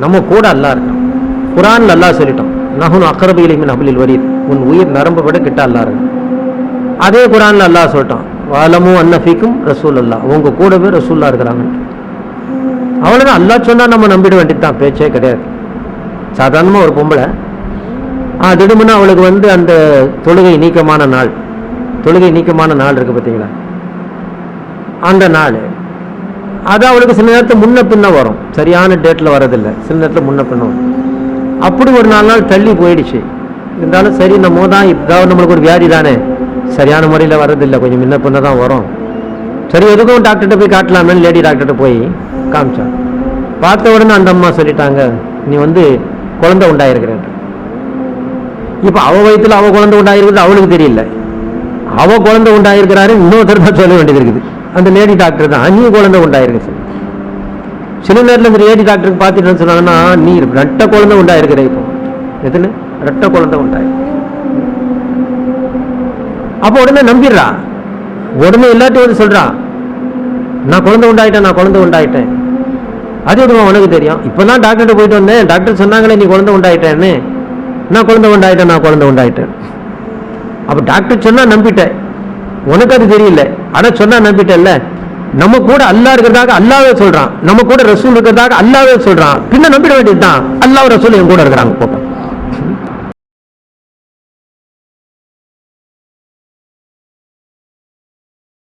நம்ம கூட அல்லாஹ் இருக்கான். குரான்ல அல்லாஹ் சொல்லிட்டோம் நகுன் அக்கரபு இலைமின் அபலில் உன் உயிர் நரம்பு விட கிட்ட அல்லாஹ் இருக்கு. அதே குரான்ல அல்லாஹ் சொல்லிட்டான் வாலமும் அன்னஃபிக்கும் ரசூல் அல்லாஹ் உங்க கூடவே ரசூல்லா இருக்கிறாங்க. அவ்வளவுதான். அல்லாஹ் சொன்னா நம்ம நம்பிட வேண்டியது தான் பேச்சே கிடையாது. சாதாரணமா ஒரு பொம்பளை ஆ திடுமுன்னா அவளுக்கு வந்து அந்த தொழுகை நீக்கமான நாள் தொழுகை நீக்கமான நாள் இருக்கு பார்த்தீங்களா அந்த நாள் அது அவளுக்கு சில நேரத்தில் முன்ன பின்ன வரும். சரியான டேட்டில் வரதில்லை சில நேரத்தில் முன்ன பின்ன வரும். அப்படி ஒரு நாலு நாள் தள்ளி போயிடுச்சு. இருந்தாலும் சரி நம்ம தான் இதாவது நம்மளுக்கு ஒரு வியாதி தானே. சரியான முறையில் வரதில்லை கொஞ்சம் முன்ன பின்ன தான் வரும். சரி எதுக்கும் டாக்டர்கிட்ட போய் காட்டலாமே லேடி டாக்டர்கிட்ட போய் காமிச்சான் பார்த்த உடனே அந்த அம்மா சொல்லிட்டாங்க நீ வந்து குழந்தை உண்டாயிருக்கிறேன் இப்போ அவ வயித்துல அவ குழந்தை உண்டாயிருக்குது அவளுக்கு தெரியல. அவ குழந்தை உண்டாயிருக்கிறாரு இன்னொருத்தர் தான் சொல்ல வேண்டியது இருக்குது. அந்த லேடி டாக்டர் தான். நீ குழந்தை உண்டாயிருக்கு சொல்லு. சில நேரத்தில் இந்த லேடி டாக்டருக்கு பார்த்துட்டு என்ன சொன்னாங்கன்னா நீ ரெட்ட குழந்தை உண்டாயிருக்கிற இப்போ. எதுன்னு? ரெட்ட குழந்தை உண்டாயிருக்கு. அப்போ உடனே நம்பிடுறா. உடனே எல்லாத்தையும் வந்து சொல்கிறான் நான் குழந்தை உண்டாயிட்டேன் நான் குழந்தை உண்டாயிட்டேன். அது எதுவும் உனக்கு தெரியும்? இப்போ தான் டாக்டர்கிட்ட போயிட்டு வந்தேன். டாக்டர் சொன்னாங்களே நீ குழந்தை உண்டாயிட்டேன்னு. நான் குழந்தை உண்டாயிட்டேன் நான் குழந்தை உண்டாயிட்டேன். அப்போ டாக்டர் சொன்னால் நம்பிட்டேன். உனக்கு அது தெரியல. ஆனா சொன்னா நம்பிட்டல்ல நம்ம கூட அல்லாஹ் இருக்கிறதாக அல்லாவே சொல்றான். நம்ம கூட ரசூல் இருக்கிறதாக அல்லாவே சொல்றான். பின்ன நம்பிட வேண்டியதுதான். அல்லாஹ் ரசூல் என் கூட இருக்கிறாங்க. போட்டோம்